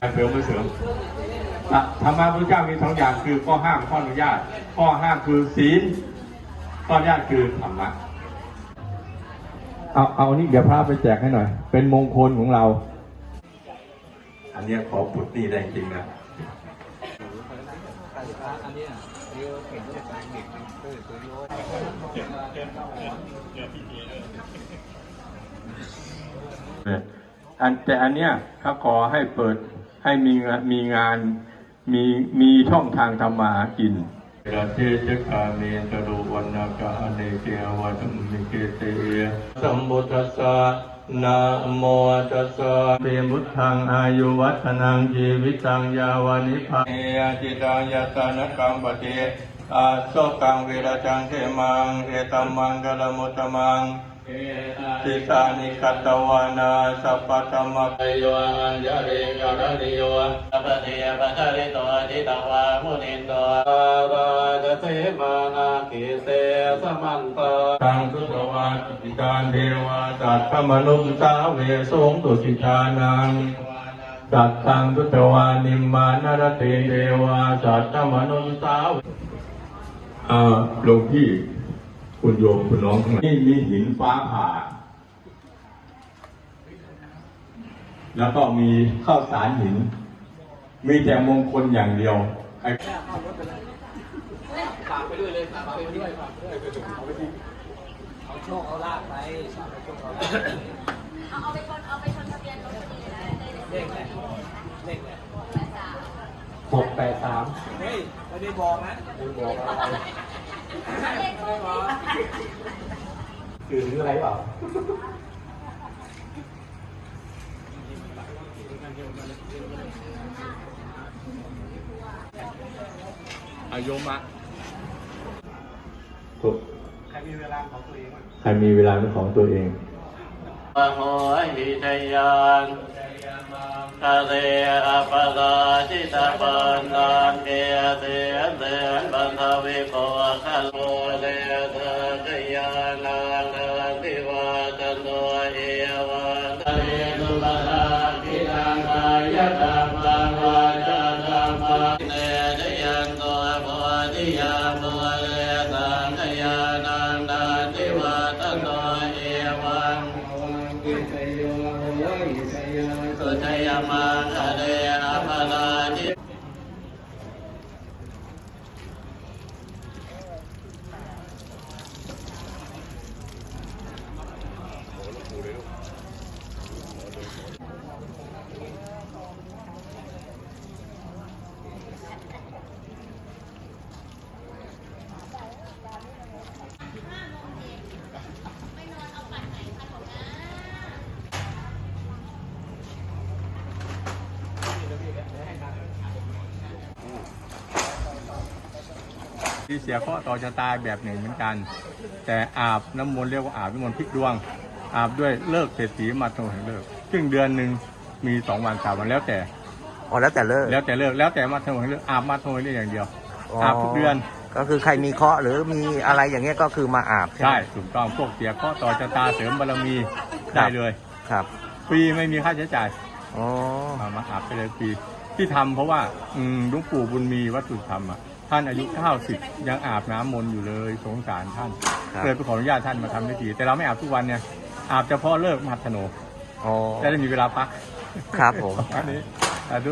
การเสริมไม่เสริมอะธรรมะพระเจ้ามีสองอย่างคือข้อห้ามข้ออนุญาต ข้อห้ามคือศีลข้ออนุญาตคือธรรมะเอาเอานี่เดี๋ยวพระไปแจกให้หน่อย เป็นมงคลของเรา อันเนี้ยขอปุดนี่ได้จริงนะอันแต่อันเนี้ยเขาขอให้เปิด ให้มีงานมีงานมีมีช่องทางทำมาหากินเรเทจคาเมนตรุวันนากาเนเกวัตมิเกเตสัมบุตัสสะนะโมตัสสะเปมุทังอายุวัฒนังชีวิตังยาวานิพาเอจิตังยตานกัมปเตอาโสกังเวรจังเทมังเอตัมมังกลมุตตมัง ทิสานิกัตตวานาสัพพะธรรมะโยอัญญาเรกรณิโยสัพพะเทปัจริโตทิตวามุนินโตอาราจเสมานาคิเสสมันตาตังสุตวาติการเทวาสัตถมนุสาเวสงตุสิทานังสัตตังสุตวานิมมานรเตเทวาสัตถมนุสาเวอ่าหลวงพี่ คุณโยมคุณน้องทั้งหลายนี่มีหินฟ้าผ่า แล้วก็มีข้าวสารหิน มีแต่มงคลอย่างเดียวใครฝากไปด้วยเลยฝากไปด้วยฝากไปด้วยเอาโชคเอาลาบไปฝากไปโชคเอาลาบเอาเอาไปชนเอาไปชนทะเบียนรถพอดีเลยนะได้เลยเลขอะไรเลขอะไรแปดสามหกแปดสามเฮ้ยไม่ได้บอกนะไม่บอก เลขคู่นี้ คือหรืออะไรเปล่าอายุมะใครมีเวลาของตัวเองบ้างใครมีเวลาเป็นของตัวเองปะโหหิชยานกะเรอปะลาชิตาปันนา งกายตัมมังวาจาตัมมังเนเดยันโตโพธิยามโมเลสังขยานังนาทิวาตโนเอวังสุทยามังคะเดนะพลานิ ที่เสียข้อต่อชะตาแบบหนึ่งเหมือนกัน แต่อาบน้ำมนต์เรียกว่าอาบน้ำมนต์พลิกดวง อาบด้วยเลิกเศรษฐีมาโทแห่งเลิกซึ่งเดือนหนึ่งมีสองวันสามวันแล้วแต่ อ๋อแล้วแต่เลิกแล้วแต่เลิกแล้วแต่มาโทแห่งเลิกอาบมาโทแห่งเลิกอย่างเดียว อาบทุกเดือนก็คือใครมีเคราะห์หรือมีอะไรอย่างเงี้ยก็คือมาอาบใช่ไหใช่มถูกต้องพวกเสียข้อต่อชะตาเสริมบารมีได้เลยครับฟรีไม่มีค่าใช้จ่ายอ๋อมามาอาบไปเลยฟรีที่ทำเพราะว่าอืมหลุงปู่บุญมีวัตถุธรรมอะ ท่านอายุ 90 ยังอาบน้ำมนต์อยู่เลยสงสารท่านครับเลยไปขออนุญาตท่านมาทำได้ทีแต่เราไม่อาบทุกวันเนี่ยอาบเฉพาะเลิกมหัดถนนอ๋อจะได้มีเวลาพักครับผม อันนี้อะดู